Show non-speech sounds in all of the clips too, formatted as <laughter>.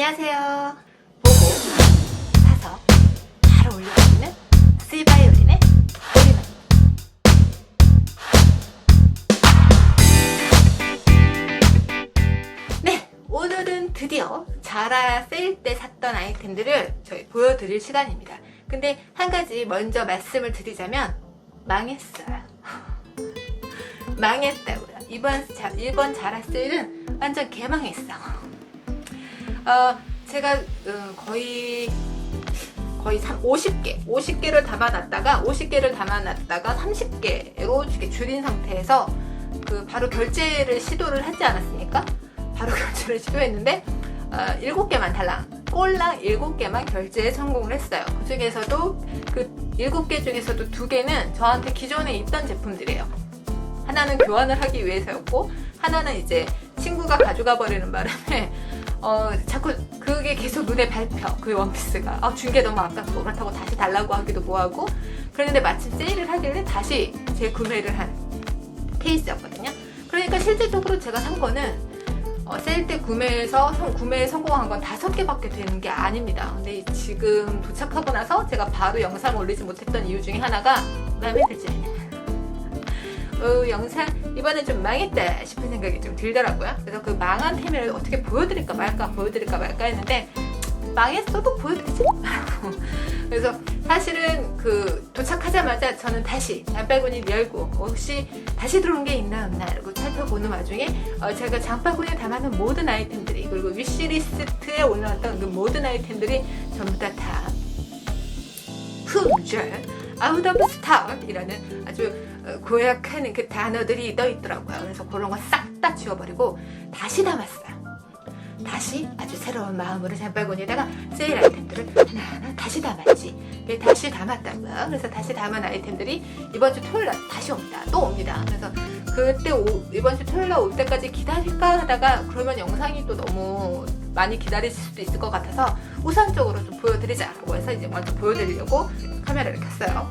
안녕하세요. 보고 사서 잘 어울려지는 스바이올린의 오리만. 네, 오늘은 드디어 자라 세일 때 샀던 아이템들을 저희 보여드릴 시간입니다. 근데 한 가지 먼저 말씀을 드리자면 망했어요. <laughs> 망했다고요. 이번 자, 이번 자라 세일은 완전 개망했어. 어, 제가 음, 거의 거의 3, 50개, 50개를 담아놨다가 50개를 담아놨다가 30개로 이렇게 줄인 상태에서 그 바로 결제를 시도를 하지 않았습니까? 바로 <laughs> 결제를 시도했는데 어, 7개만 달랑 꼴랑 7개만 결제에 성공을 했어요. 그 중에서도 그 7개 중에서도 2개는 저한테 기존에 있던 제품들이에요. 하나는 교환을 하기 위해서였고 하나는 이제 친구가 가져가 버리는 바람에 어, 자꾸 그게 계속 눈에 밟혀 그 원피스가. 아, 준 게 너무 아깝고 그렇다고 다시 달라고 하기도 뭐하고. 그랬는데 마침 세일을 하길래 다시 재구매를 한 케이스였거든요. 그러니까 실질적으로 제가 산 거는 어, 세일 때 구매해서 성- 구매에 성공한 건 다섯 개밖에 되는 게 아닙니다. 근데 지금 도착하고 나서 제가 바로 영상 올리지 못했던 이유 중에 하나가 마음에 들지 않아요. <laughs> 어, 영상 이번엔 좀 망했다 싶은 생각이 좀 들더라고요. 그래서 그 망한 템을 어떻게 보여드릴까 말까 보여드릴까 말까 했는데 망했어도 보여드리지. <laughs> 그래서 사실은 그 도착하자마자 저는 다시 장바구니 열고 혹시 다시 들어온 게 있나 없나 이러고 살펴보는 와중에 어, 제가 장바구니에 담아놓은 모든 아이템들이 그리고 위시리스트에 올라왔던 그 모든 아이템들이 전부 다 다 품절 아웃 오브 스톡이라는 아주 어, 고약한 그 단어들이 떠 있더라고요. 그래서 그런 거 싹 다 지워버리고 다시 담았어요. 다시 아주 새로운 마음으로 장바구니에다가 세일 아이템들을 하나하나 다시 담았지. 다시 담았다고요. 그래서 다시 담은 아이템들이 이번 주 토요일 날 다시 옵니다. 또 옵니다. 그래서 그때 오- 이번 주 토요일 날 올 때까지 기다릴까 하다가 그러면 영상이 또 너무 많이 기다리실 수도 있을 것 같아서 우선적으로 좀 보여드리자라고 해서 이제 먼저 보여드리려고 카메라를 켰어요.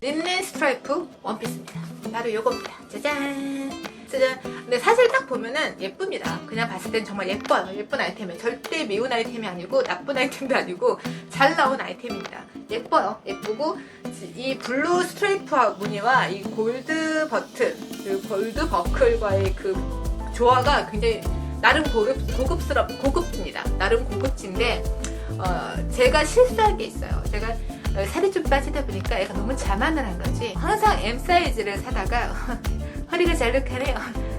린넨 스트라이프 원피스입니다. 바로 요겁니다. 짜잔! 짜잔! 근데 사실 딱 보면은 예쁩니다. 그냥 봤을 땐 정말 예뻐요. 예쁜 아이템이에요. 절대 미운 아이템이 아니고 나쁜 아이템도 아니고 잘 나온 아이템입니다. 예뻐요. 예쁘고 이 블루 스트레이프 무늬와 이 골드 버튼, 그 골드 버클과의 그 조화가 굉장히 나름 고급, 고급스럽, 고급집니다. 나름 고급진데 어, 제가 실수한 게 있어요. 제가 어, 살이 좀 빠지다 보니까 애가 너무 자만을 한 거지. 항상 M 사이즈를 사다가 <laughs> 허리가 잘록하네요.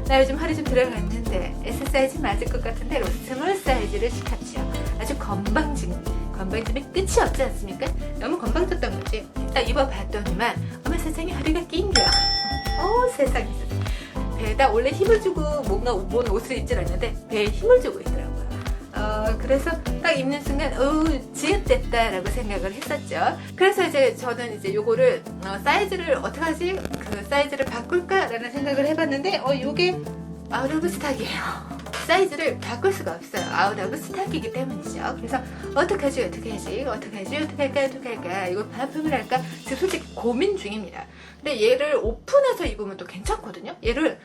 나 요즘 허리 좀 들어갔는데 S 사이즈 맞을 것 같은데 스몰 사이즈를 시켰죠. 아주 건방진 건방짐이 끝이 없지 않습니까? 너무 건방졌던 거지. 딱 입어봤더니만 어머 세상에 허리가 낑겨. <laughs> 어 세상에. 배에다 원래 힘을 주고 뭔가 뭔 옷을 입질 않는데 배에 힘을 주고 있더라고요. 어, 그래서 딱 입는 순간, 어우, 지읒됐다라고 생각을 했었죠. 그래서 이제 저는 이제 요거를, 어, 사이즈를 어떻게 하지? 그 사이즈를 바꿀까라는 생각을 해봤는데, 어, 요게 아웃 오브 스탁이에요. 사이즈를 바꿀 수가 없어요. 아웃 오브 스탁이기 때문이죠. 그래서 어떻게 하지? 어떻게 하지? 어떻게 하지? 어떻게 할까? 어떻게 할까? 이거 반품을 할까? 지금 솔직히 고민 중입니다. 근데 얘를 오픈해서 입으면 또 괜찮거든요. 얘를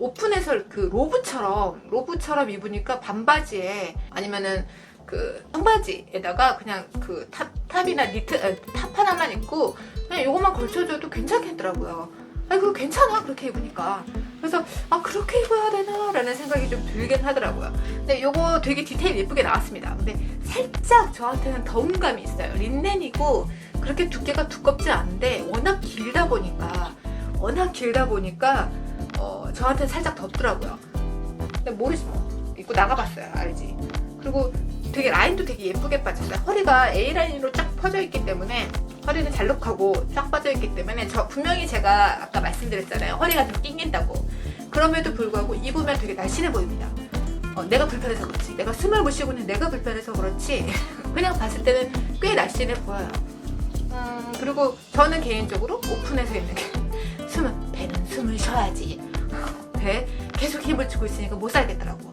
오픈해서 그 로브처럼 로브처럼 입으니까 반바지에 아니면은 그 청바지에다가 그냥 그 탑, 탑이나 니트 아, 탑 하나만 입고 그냥 요것만 걸쳐줘도 괜찮겠더라고요. 아니 그거 괜찮아 그렇게 입으니까 그래서 아 그렇게 입어야 되나라는 생각이 좀 들긴 하더라고요. 근데 요거 되게 디테일 예쁘게 나왔습니다. 근데 살짝 저한테는 더운 감이 있어요. 린넨이고 그렇게 두께가 두껍지 않은데 워낙 길다 보니까 워낙 길다 보니까 어, 저한테 살짝 덥더라고요. 근데 모르지 뭐. 입고 나가봤어요. 알지? 그리고 되게 라인도 되게 예쁘게 빠졌어요. 허리가 A라인으로 쫙 퍼져 있기 때문에 허리는 잘록하고 쫙 빠져 있기 때문에 저 분명히 제가 아까 말씀드렸잖아요. 허리가 좀 낑긴다고. 그럼에도 불구하고 입으면 되게 날씬해 보입니다. 어, 내가 불편해서 그렇지. 내가 숨을 못 쉬고 있는 내가 불편해서 그렇지. <laughs> 그냥 봤을 때는 꽤 날씬해 보여요. 음, 그리고 저는 개인적으로 오픈해서 입는 게 <laughs> 숨은 배는 숨을 쉬어야지. 배 계속 힘을 주고 있으니까 못 살겠더라고.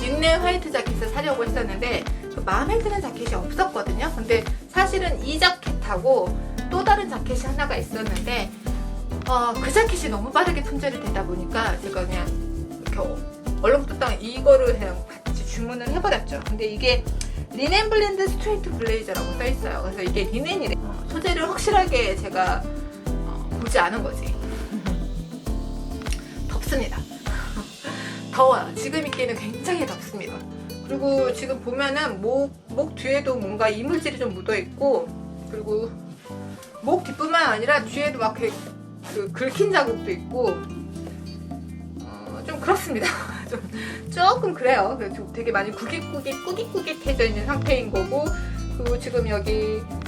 린넨 화이트 자켓을 사려고 했었는데 그 마음에 드는 자켓이 없었거든요. 근데 사실은 이 자켓하고 또 다른 자켓이 하나가 있었는데 어, 그 자켓이 너무 빠르게 품절이 되다 보니까 제가 그냥 이렇게 얼렁뚱땅 이거를 그냥 같이 주문을 해버렸죠. 근데 이게 리넨 블렌드 스트레이트 블레이저라고 써 있어요. 그래서 이게 리넨이래. 어, 소재를 확실하게 제가 어, 보지 않은 거지. 덥습니다. <laughs> 더워요. 지금 입기에는 굉장히 덥습니다. 그리고 지금 보면은 목, 목 뒤에도 뭔가 이물질이 좀 묻어 있고, 그리고 목 뒷뿐만 아니라 뒤에도 막 그, 그 긁힌 자국도 있고, 어, 좀 그렇습니다. <laughs> 좀 조금 그래요. 되게 많이 구깃구깃 꾸깃꾸깃해져 있는 상태인 거고, 그리고 지금 여기 어,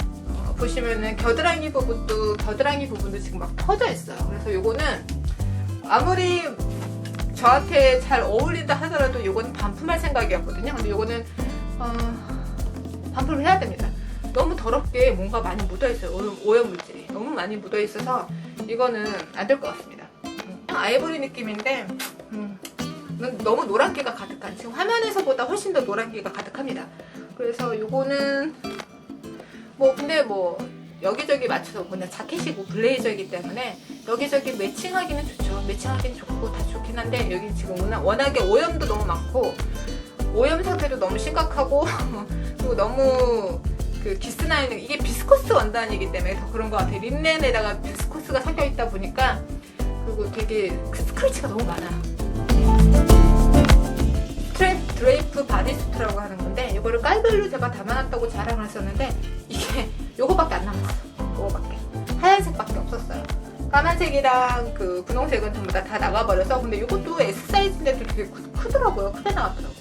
보시면은 겨드랑이 부분도 겨드랑이 부분도 지금 막 터져 있어요. 그래서 요거는 아무리 저한테 잘 어울린다 하더라도 요거는 반품할 생각이었거든요. 근데 요거는 어, 반품을 해야 됩니다. 너무 더럽게 뭔가 많이 묻어 있어요. 오염, 물질이 너무 많이 묻어 있어서 이거는 안 될 것 같습니다. 음, 아이보리 느낌인데 음, 너무 노란기가 가득한 지금 화면에서보다 훨씬 더 노란기가 가득합니다. 그래서 요거는 뭐 근데 뭐 여기저기 맞춰서 그냥 자켓이고 블레이저이기 때문에 여기저기 매칭하기는 좋죠. 매칭하기는 좋고 다 좋긴 한데 여기 지금 워낙, 워낙에 오염도 너무 많고 오염 상태도 너무 심각하고 <laughs> 그리고 너무 그 기스나는 이게 비스코스 원단이기 때문에 더 그런 것 같아요. 린넨에다가 비스코스가 섞여 있다 보니까 그리고 되게 그 스크래치가 너무 많아요. 스트랩 드레이프 바디수트라고 하는 건데 이거를 깔별로 제가 담아놨다고 자랑을 했었는데 요거밖에 안 남았어. 요거밖에 하얀색밖에 없었어요. 까만색이랑 그 분홍색은 전부 다, 다 나가버려서 근데 이것도 S 사이즈인데도 되게 크, 크더라고요. 크게 나왔더라고.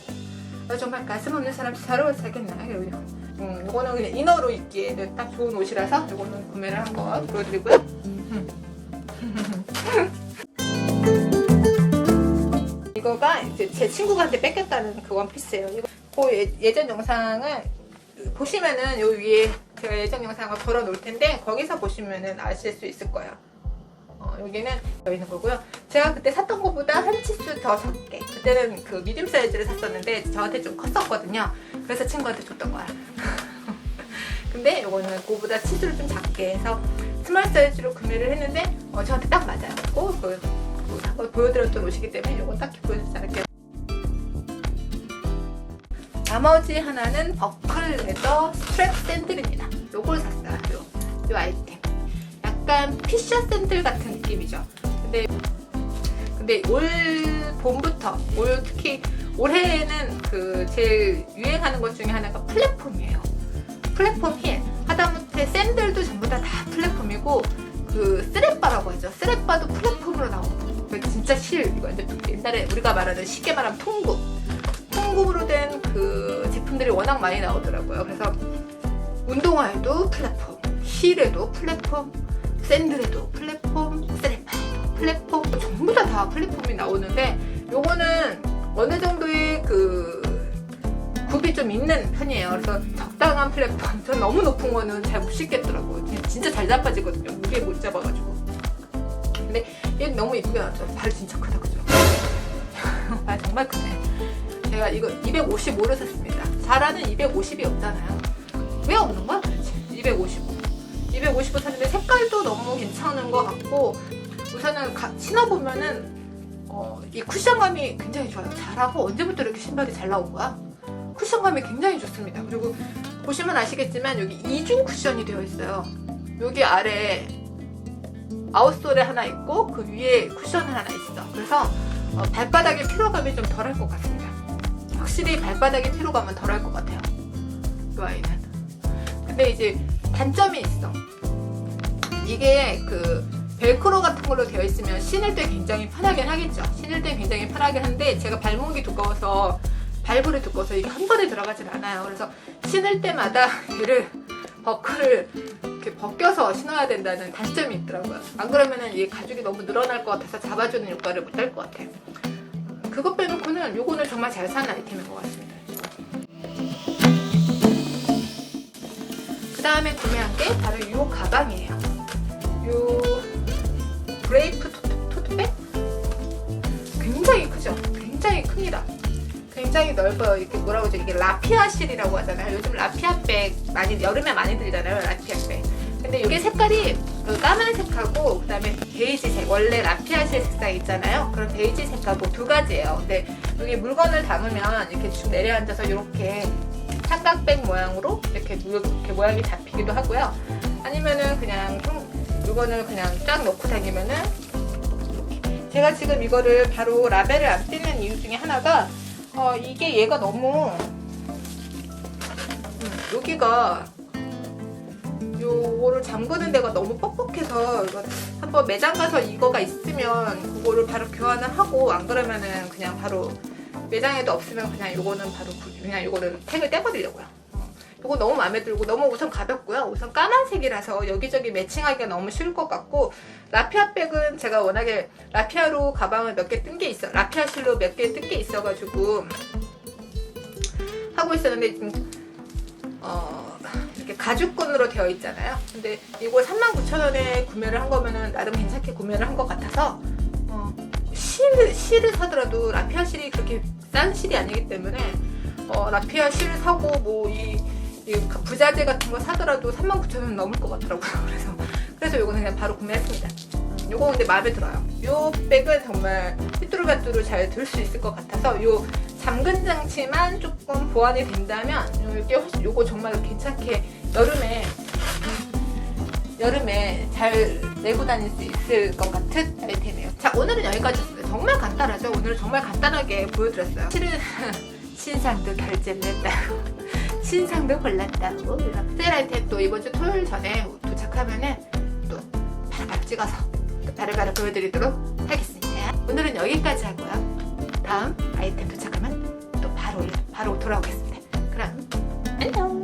요 정말 가슴 없는 사람 잘 어울리겠나 이거. 음, 이거는 그냥 이너로 입기에는 딱 좋은 옷이라서 이거는 구매를 한 거 보여드리고요. <laughs> 이거가 이제 제 친구한테 뺏겼다는 그 원피스예요. 이거 그 예- 예전 영상을 보시면은 요 위에 제가 예전 영상을 걸어 놓을 텐데 거기서 보시면은 아실 수 있을 거예요. 어, 여기는 여 있는 거고요. 제가 그때 샀던 것보다 한 치수 더 적게. 그때는 그 미디움 사이즈를 샀었는데 저한테 좀 컸었거든요. 그래서 친구한테 줬던 거야. <laughs> 근데 이거는 그보다 치수를 좀 작게 해서 스몰 사이즈로 구매를 했는데 어, 저한테 딱 맞아요. 그, 그, 그 보여드렸던 옷이기 때문에 이건 딱히 보여주지 않을게요. 나머지 하나는 버클 레더 스트랩 샌들입니다. 요걸 샀어요. 요, 요 아이템. 약간 피셔 샌들 같은 느낌이죠. 근데 근데 올 봄부터 올 특히 올해에는 그 제일 유행하는 것 중에 하나가 플랫폼이에요. 플랫폼 힐. 하다못해 샌들도 전부 다 다 플랫폼이고 그 스레바라고 하죠. 스레바도 플랫폼으로 나오고. 그 진짜 실 이거 옛날에 우리가 말하는 쉽게 말하면 통굽. 통굽으로 된 그 제품들이 워낙 많이 나오더라고요. 그래서 운동화에도 플랫폼, 힐에도 플랫폼, 샌들에도 플랫폼, 스레파에도 플랫폼, 전부 다 다 플랫폼이 나오는데 요거는 어느 정도의 그 굽이 좀 있는 편이에요. 그래서 적당한 플랫폼. 전 너무 높은 거는 잘못 신겠더라고요. 진짜 잘 잡아지거든요. 무게 못 잡아가지고. 근데 얘 너무 이쁘게 나왔죠. 발 진짜 크다, 그죠? <laughs> 발 정말 크네. 제가 이거 255를 샀습니다. 자라는 250이 없잖아요. 왜 없는 거야 도대체? 255. 255 샀는데 색깔도 너무 괜찮은 것 같고 우선은 가- 신어보면은 어, 이 쿠션감이 굉장히 좋아요. 잘하고 언제부터 이렇게 신발이 잘 나온 거야? 쿠션감이 굉장히 좋습니다. 그리고 보시면 아시겠지만 여기 이중 쿠션이 되어 있어요. 여기 아래 아웃솔에 하나 있고 그 위에 쿠션이 하나 있어. 그래서 어, 발바닥의 피로감이 좀 덜할 것 같습니다. 확실히 발바닥의 피로감은 덜할 것 같아요. 이 아이는. 근데 이제 단점이 있어. 이게 그 벨크로 같은 걸로 되어 있으면 신을 때 굉장히 편하긴 하겠죠. 신을 때 굉장히 편하긴 한데 제가 발목이 두꺼워서 발볼이 두꺼워서 이게 한 번에 들어가진 않아요. 그래서 신을 때마다 얘를 버클을 이렇게 벗겨서 신어야 된다는 단점이 있더라고요. 안 그러면은 이 가죽이 너무 늘어날 것 같아서 잡아주는 효과를 못 할 것 같아요. 그것 빼놓고는 요거는 정말 잘 사는 아이템인 것 같습니다. 다음에 구매한 게 바로 요 가방이에요. 요 브레이프 토트, 토트백? 굉장히 크죠? 굉장히 큽니다. 굉장히 넓어요. 이렇게 뭐라고 그러죠? 이게 라피아 실이라고 하잖아요. 요즘 라피아 백 많이 여름에 많이 들잖아요. 라피아 백. 근데 이게 색깔이 그 까만색하고 그다음에 베이지색 원래 라피아실 색상 있잖아요. 그런 베이지색하고 두 가지예요. 근데 여기 물건을 담으면 이렇게 쭉 내려앉아서 이렇게 삼각백 모양으로 이렇게, 물- 이렇게 모양이 잡히기도 하고요. 아니면은 그냥 형- 물건을 그냥 쫙 놓고 다니면은. 제가 지금 이거를 바로 라벨을 안 띄는 이유 중에 하나가 어, 이게 얘가 너무 음, 여기가 요거를 잠그는 데가 너무 뻑뻑해서 이거 한번 매장 가서 이거가 있으면 그거를 바로 교환을 하고 안 그러면은 그냥 바로 매장에도 없으면 그냥 요거는 바로 구- 그냥 요거를 택을 떼버리려고요. 어, 요거 너무 마음에 들고 너무 우선 가볍고요. 우선 까만색이라서 여기저기 매칭하기가 너무 쉬울 것 같고 라피아 백은 제가 워낙에 라피아로 가방을 몇 개 뜬 게 있어 라피아 실로 몇 개 뜬 게 있어가지고 하고 있었는데 지금 어, 이렇게 가죽끈으로 되어 있잖아요. 근데 이거 39,000원에 구매를 한 거면은 나름 괜찮게 구매를 한 것 같아서 어, 실, 실을 사더라도 라피아 실이 그렇게 싼 실이 아니기 때문에 어, 라피아 실을 사고 뭐이 이 부자재 같은 거 사더라도 39,000원 넘을 것 같더라고요. <laughs> 그래서 그래서 이거는 그냥 바로 구매했습니다. 음, 요거 근데 마음에 들어요. 요 백은 정말 삐뚤어가뚤어 잘들 수 있을 것 같아서 요 잠근 장치만 조금 보완이 된다면 훨씬 요거 정말 괜찮게 여름에 여름에 잘 메고 다닐 수 있을 것 같은 아이템이에요. 자 오늘은 여기까지였습니다. 정말 간단하죠. 오늘 정말 간단하게 보여드렸어요. 실은 <laughs> 신상도 결제를 했다고 <laughs> 신상도 골랐다고 세일 아이템 또 이번 주 토요일 전에 도착하면은 또 바로바로 찍어서 또 바로바로 보여드리도록 하겠습니다. 오늘은 여기까지 하고요. 다음 아이템 도착하면 또 바로 바로 돌아오겠습니다. 그럼 안녕.